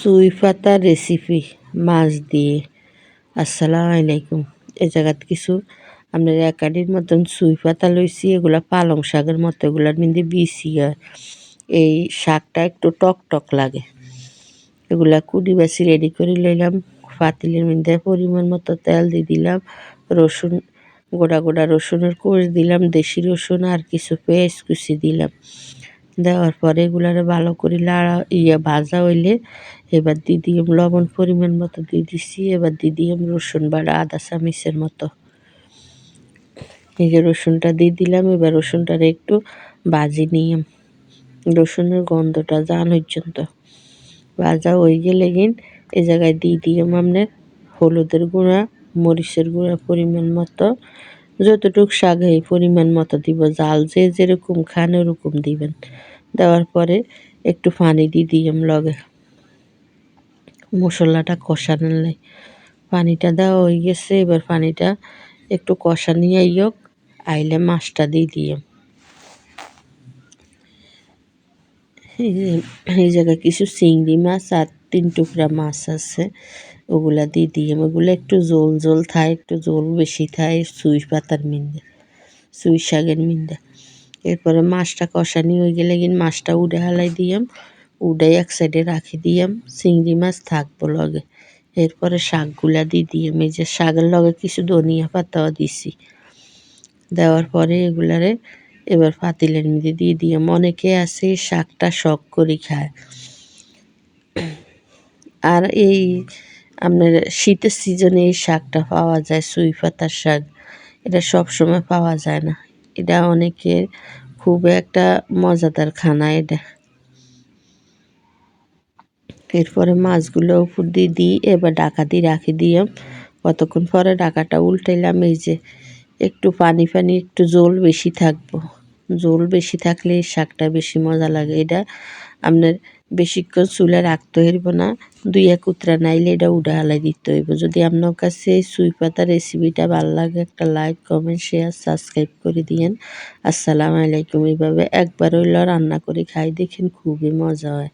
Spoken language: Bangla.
সুই পাতা রেসিপি মাছ দিয়ে। আসসালামু আলাইকুম। এ জায়গাত কিছু আপনার একাডির মতন সুই পাতা লইছি, এগুলা পালং শাকের মতো, এগুলার মধ্যে হয়। এই শাকটা একটু টক টক লাগে। এগুলা কুড়ি বাসি রেডি করে লইলাম। পাতিলের মধ্যে পরিমাণ মতো তেল দিয়ে দিলাম। রসুন গোড়া গোড়া রসুনের কোষ দিলাম, দেশি রসুন আর কিছু পেঁয়াজ কুচি দিলাম। দেওয়ার পরে এগুলারে ভালো করে লাড়া ইয়ে ভাজা হইলে এবার দিয়ে দিলাম লবণ পরিমাণ মতো দিয়ে দিচ্ছি এবার দিয়ে দিলাম রসুন বাড়া, আদা চামিচের মতো। এই যে রসুনটা দিয়ে দিলাম, এবার রসুনটারে একটু ভাজি নিলাম রসুনের গন্ধটা জান পর্যন্ত। ভাজা হয়ে গেলে গিন এ জায়গায় দিয়ে দিলাম আপনার হলুদের গুঁড়া, মরিচের গুঁড়া পরিমাণ মতো। যতটুকু শাক এই পরিমাণ মতো দিব, জাল যে যেরকম খান ওরকম দিবেন। দেওয়ার পরে একটু পানি দিয়ে দিলাম লগে। মশলাটা কষানোর লাই পানিটা দেওয়া হয়ে গেছে, এবার পানিটা একটু কষানি আইয়ক, আইলে মাছটা দিয়ে দিলাম এই জায়গায় কিছু চিংড়ি মাছ আর তিন টুকরা মাছ আছে। ওগুলা দিয়ে দিলাম ওগুলো একটু জোল জোল থায় একটু জোল বেশি থায় সুই পাতার মিন্দে, সুই শাকের মিন্দে। এরপরে মাছটা কষানি হয়ে গেলে কিন্তু মাছটা উড়ে হালাই দিয়াম, উড়াই এক সাইডে রাখি দিয়াম, চিংড়ি মাছ থাকব লগে। এরপরে শাকগুলা দিয়ে দিয়াম, এই যে শাকের লগে কিছু ধনিয়া পাতাও দিছি। দেওয়ার পরে এগুলারে এবার পাতিলের মধ্যে দিয়ে দিয়াম। অনেকে আছে শাকটা শখ করে খায়। আর এই আপনার শীতের সিজনে এই শাকটা পাওয়া যায়, সুই পাতার শাক। এটা সব সময় পাওয়া যায় না। এটা অনেকের খুব একটা মজাদার খানা এটা। এরপরে মাছগুলো উপর দিয়ে দিই, এবার ডাকা দিয়ে রাখি দিয়াম কতক্ষণ পরে ডাকাটা উল্টাইলাম, এই যে একটু পানি পানি, একটু জল বেশি থাকব। জল বেশি থাকলে শাকটা বেশি মজা লাগে। এটা আপনার বেশিক্ষণ চুলে রাখতে হইব না। দুই এক উতরা নাইলে এটা উড়া হালাই দিতে হইব। যদি আপনার কাছে সুই পাতা রেসিপিটা ভালো লাগে, একটা লাইক কমেন্ট শেয়ার সাবস্ক্রাইব করে দিয়েন। আসসালামু আলাইকুম। এইভাবে একবার হইলেও রান্না করে খাই, দেখেন খুবই মজা হয়।